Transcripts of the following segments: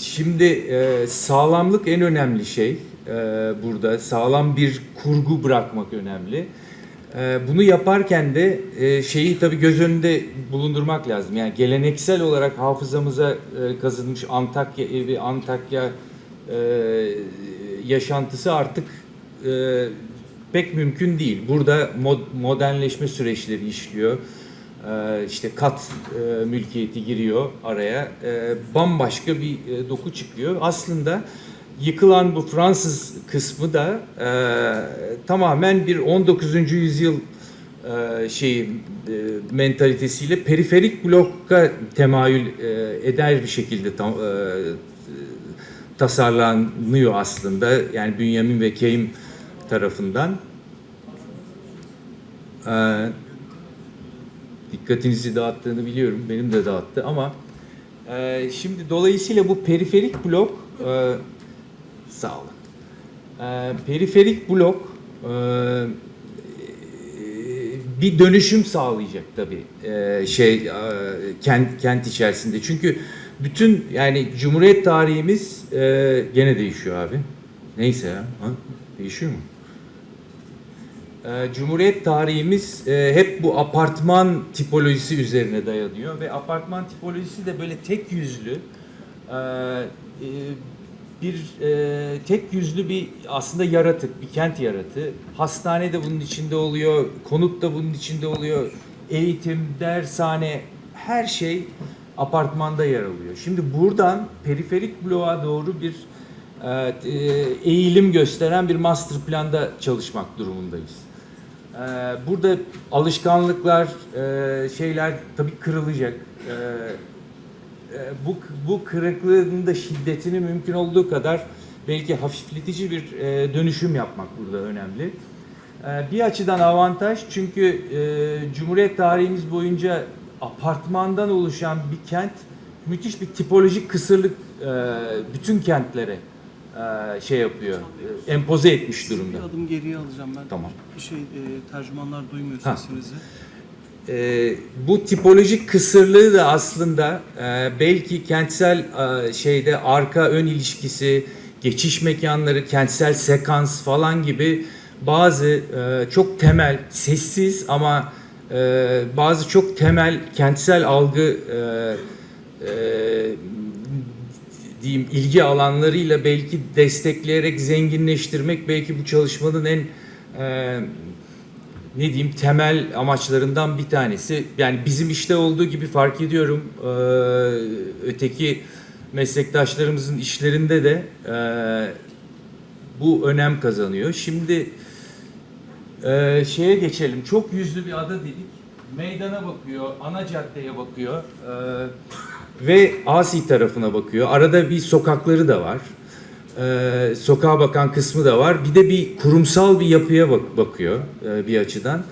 Şimdi e, sağlamlık en önemli şey e, burada. Sağlam bir kurgu bırakmak önemli. E, bunu yaparken de e, şeyi tabii göz önünde bulundurmak lazım. Yani geleneksel olarak hafızamıza e, kazınmış Antakya evi, Antakya e, yaşantısı artık e, pek mümkün değil. Burada mod- modernleşme süreçleri işliyor. Ee, işte kat e, mülkiyeti giriyor araya. Ee, bambaşka bir e, doku çıkıyor. Aslında yıkılan bu Fransız kısmı da e, tamamen bir 19. yüzyıl şeyi mentalitesiyle periferik bloka temayül eder bir şekilde tam, tasarlanıyor aslında. Yani Bünyamin ve Keim tarafından. Ee, dikkatinizi dağıttığını biliyorum. Benim de dağıttı ama e, şimdi dolayısıyla bu periferik blok e, sağ olun. E, periferik blok e, bir dönüşüm sağlayacak tabii e, şey e, kent kent içerisinde. Çünkü bütün yani Cumhuriyet tarihimiz e, gene değişiyor abi. Neyse ya. Ha? Değişiyor mu? Ee, Cumhuriyet tarihimiz e, hep bu apartman tipolojisi üzerine dayanıyor ve apartman tipolojisi de böyle tek yüzlü e, e, bir tek yüzlü bir aslında yaratık, bir kent yaratığı. Hastane de bunun içinde oluyor, konut da bunun içinde oluyor, eğitim, dershane, her şey apartmanda yer alıyor. Şimdi buradan periferik bloğa doğru bir eğilim gösteren bir master planda çalışmak durumundayız. E, Burada alışkanlıklar, e, şeyler tabii kırılacak. E, e, Bu bu kırıklığın da şiddetini mümkün olduğu kadar belki hafifletici bir e, dönüşüm yapmak burada önemli. E, Bir açıdan avantaj çünkü Cumhuriyet tarihimiz boyunca apartmandan oluşan bir kent müthiş bir tipolojik kısırlık bütün kentlere şey yapıyor, e, empoze etmiş durumda. Bir adım geriye alacağım ben. Tamam. Bir şey e, tercümanlar duymuyor Ha. sesinizi. Ee, bu tipolojik kısırlığı da aslında e, belki kentsel e, şeyde arka ön ilişkisi, geçiş mekanları, kentsel sekans falan gibi bazı e, çok temel, sessiz ama e, bazı çok temel kentsel algı e, e, diyeyim ilgi alanlarıyla belki destekleyerek zenginleştirmek belki bu çalışmanın en e, ne diyeyim temel amaçlarından bir tanesi. Yani bizim işte olduğu gibi fark ediyorum e, öteki meslektaşlarımızın işlerinde de e, bu önem kazanıyor. Şimdi e, şeye geçelim. Çok yüzlü bir ada dedik. Meydana bakıyor, ana caddeye bakıyor e, ve Asi tarafına bakıyor. Arada bir sokakları da var. E, sokağa bakan kısmı da var. Bir de bir kurumsal bir yapıya bak bakıyor e, bir açıdan.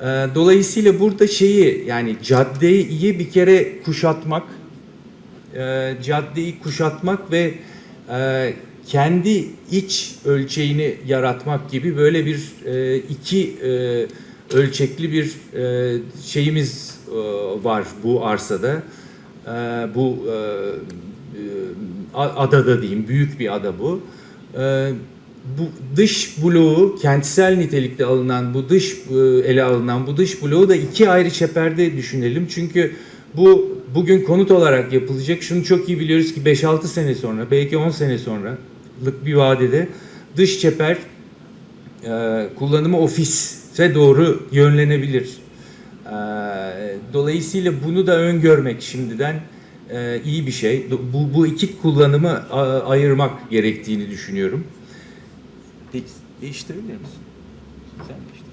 E, dolayısıyla burada şeyi yani caddeyi bir kere kuşatmak, e, caddeyi kuşatmak ve e, kendi iç ölçeğini yaratmak gibi böyle bir e, iki e, ölçekli bir e, şeyimiz e, var bu arsada. E, bu e, e, adada diyeyim büyük bir ada bu. E, bu dış bloğu kentsel nitelikte alınan bu dış e, ele alınan bu dış bloğu da iki ayrı çeperde düşünelim. Çünkü bu bugün konut olarak yapılacak. Şunu çok iyi biliyoruz ki 5-6 sene sonra belki 10 sene sonralık bir vadede dış çeper e, kullanımı ofise doğru yönlenebilir. E, dolayısıyla bunu da öngörmek şimdiden e, iyi bir şey. Bu, bu iki kullanımı ayırmak gerektiğini düşünüyorum. De- değiştirebilir misin? Sen değiştir.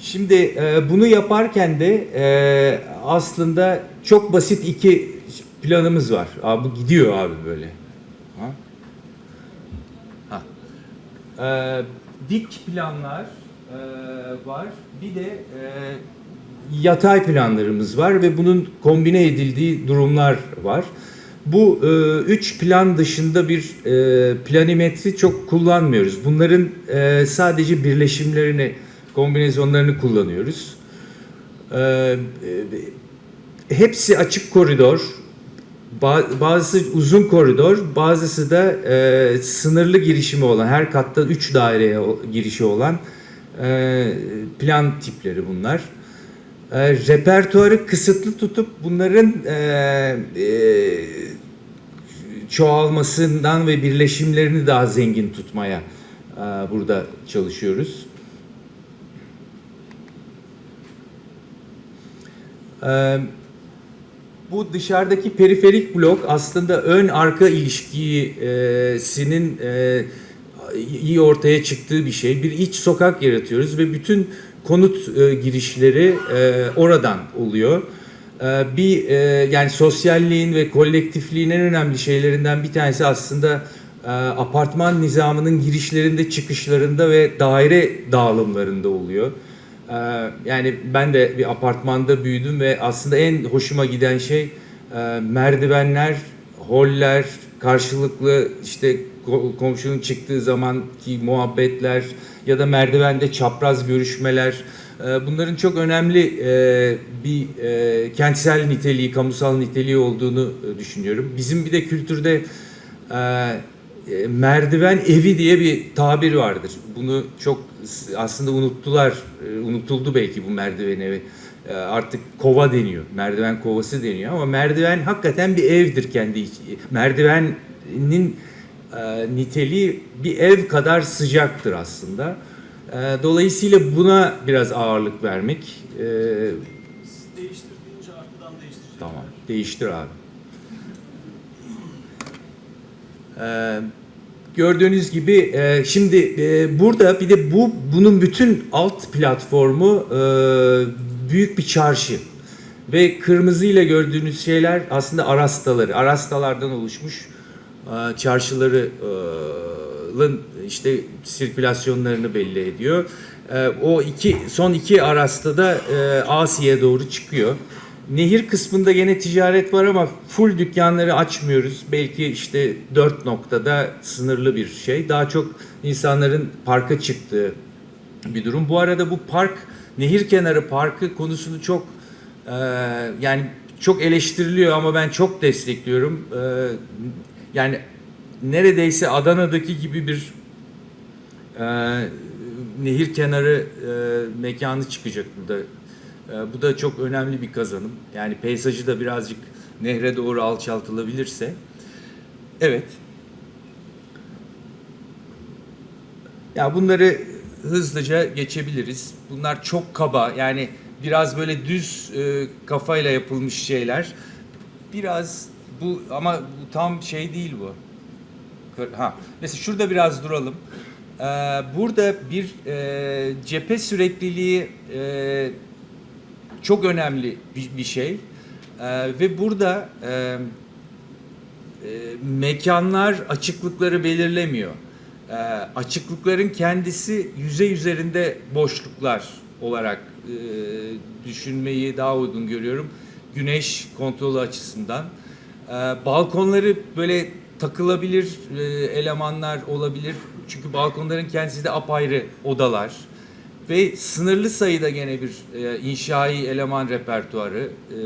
Şimdi e, bunu yaparken de e, aslında çok basit iki planımız var. Abi bu gidiyor abi böyle. Ha? Ha. E, dik planlar var. Bir de e, yatay planlarımız var ve bunun kombine edildiği durumlar var. Bu e, üç plan dışında bir e, planimetri çok kullanmıyoruz. Bunların e, sadece birleşimlerini, kombinasyonlarını kullanıyoruz. E, e, hepsi açık koridor. Ba- bazısı uzun koridor, bazısı da e, sınırlı girişimi olan, her katta 3 daireye girişi olan e, plan tipleri bunlar. E, repertuarı kısıtlı tutup bunların e, e, çoğalmasından ve birleşimlerini daha zengin tutmaya e, burada çalışıyoruz. E, bu dışarıdaki periferik blok aslında ön arka ilişkisinin e, iyi ortaya çıktığı bir şey. Bir iç sokak yaratıyoruz ve bütün konut e, girişleri e, oradan oluyor. E, bir e, yani sosyalliğin ve kolektifliğin en önemli şeylerinden bir tanesi aslında e, apartman nizamının girişlerinde, çıkışlarında ve daire dağılımlarında oluyor. Ee, yani ben de bir apartmanda büyüdüm ve aslında en hoşuma giden şey e, merdivenler, holler, karşılıklı işte komşunun çıktığı zamanki muhabbetler ya da merdivende çapraz görüşmeler. Ee, Bunların çok önemli e, bir e, kentsel niteliği, kamusal niteliği olduğunu e, düşünüyorum. Bizim bir de kültürde e, e, merdiven evi diye bir tabir vardır. Bunu çok aslında unuttular, e, unutuldu belki bu merdiven evi. E, Artık kova deniyor, merdiven kovası deniyor ama merdiven hakikaten bir evdir kendi iç- Merdivenin e, niteliği bir ev kadar sıcaktır aslında. E, Dolayısıyla buna biraz ağırlık vermek. e, Değiştir deyince arkadan değiştirecek. Tamam. Değiştir abi. Ee, gördüğünüz gibi e, şimdi e, burada bir de bu bunun bütün alt platformu e, büyük bir çarşı ve kırmızıyla gördüğünüz şeyler aslında arastaları. Arastalardan oluşmuş e, çarşıların işte sirkülasyonlarını belli ediyor. E, o iki son iki arasta da e, Asya'ya doğru çıkıyor. Nehir kısmında gene ticaret var ama full dükkanları açmıyoruz. Belki işte dört noktada sınırlı bir şey. Daha çok insanların parka çıktığı bir durum. Bu arada bu park, nehir kenarı parkı konusunu çok e, yani çok eleştiriliyor ama ben çok destekliyorum. Yani neredeyse Adana'daki gibi bir e, nehir kenarı e, mekanı çıkacak burada. E, bu da çok önemli bir kazanım. Yani peyzajı da birazcık nehre doğru alçaltılabilirse. Evet. Ya bunları hızlıca geçebiliriz. Bunlar çok kaba yani biraz böyle düz e, kafayla yapılmış şeyler. Biraz bu ama bu tam şey değil bu. Ha, mesela şurada biraz duralım. Ee, burada bir e, cephe sürekliliği e, çok önemli bir, bir şey. Ee, ve burada e, e, mekanlar açıklıkları belirlemiyor. Ee, açıklıkların kendisi yüzey üzerinde boşluklar olarak e, düşünmeyi daha uygun görüyorum. Güneş kontrolü açısından. Ee, balkonları böyle takılabilir e, elemanlar olabilir. Çünkü balkonların kendisi de apayrı odalar. Ve sınırlı sayıda gene bir e, inşai eleman repertuarı e,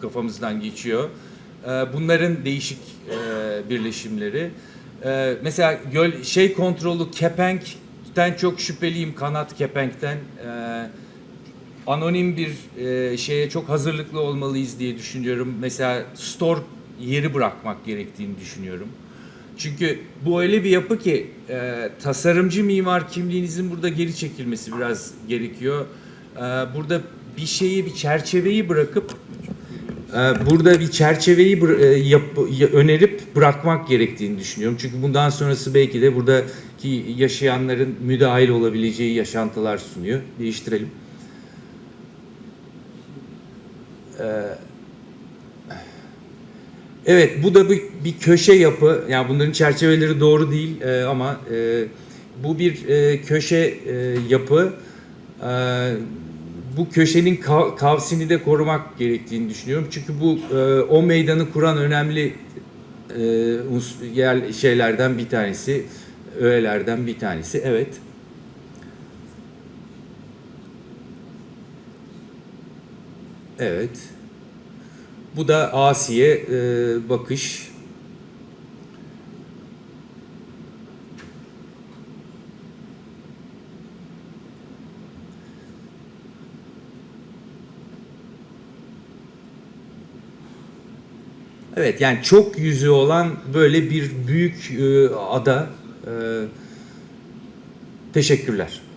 kafamızdan geçiyor. E, bunların değişik e, birleşimleri. E, mesela göl şey kontrolü kepenkten çok şüpheliyim kanat kepenkten. E, anonim bir e, şeye çok hazırlıklı olmalıyız diye düşünüyorum. Mesela store yeri bırakmak gerektiğini düşünüyorum. Çünkü bu öyle bir yapı ki e, tasarımcı mimar kimliğinizin burada geri çekilmesi biraz gerekiyor. E, burada bir şeyi, bir çerçeveyi bırakıp e, burada bir çerçeveyi bıra- e, yap- ya- önerip bırakmak gerektiğini düşünüyorum. Çünkü bundan sonrası belki de buradaki yaşayanların müdahil olabileceği yaşantılar sunuyor. Değiştirelim. Evet bu da bir, bir köşe yapı. Yani bunların çerçeveleri doğru değil e, ama e, bu bir e, köşe e, yapı. E, bu köşenin kav- kavsini de korumak gerektiğini düşünüyorum. Çünkü bu e, o meydanı kuran önemli e, yer şeylerden bir tanesi, öğelerden bir tanesi. Evet. Evet. Bu da Asiye e, bakış. Evet yani çok yüzü olan böyle bir büyük e, ada. E, teşekkürler.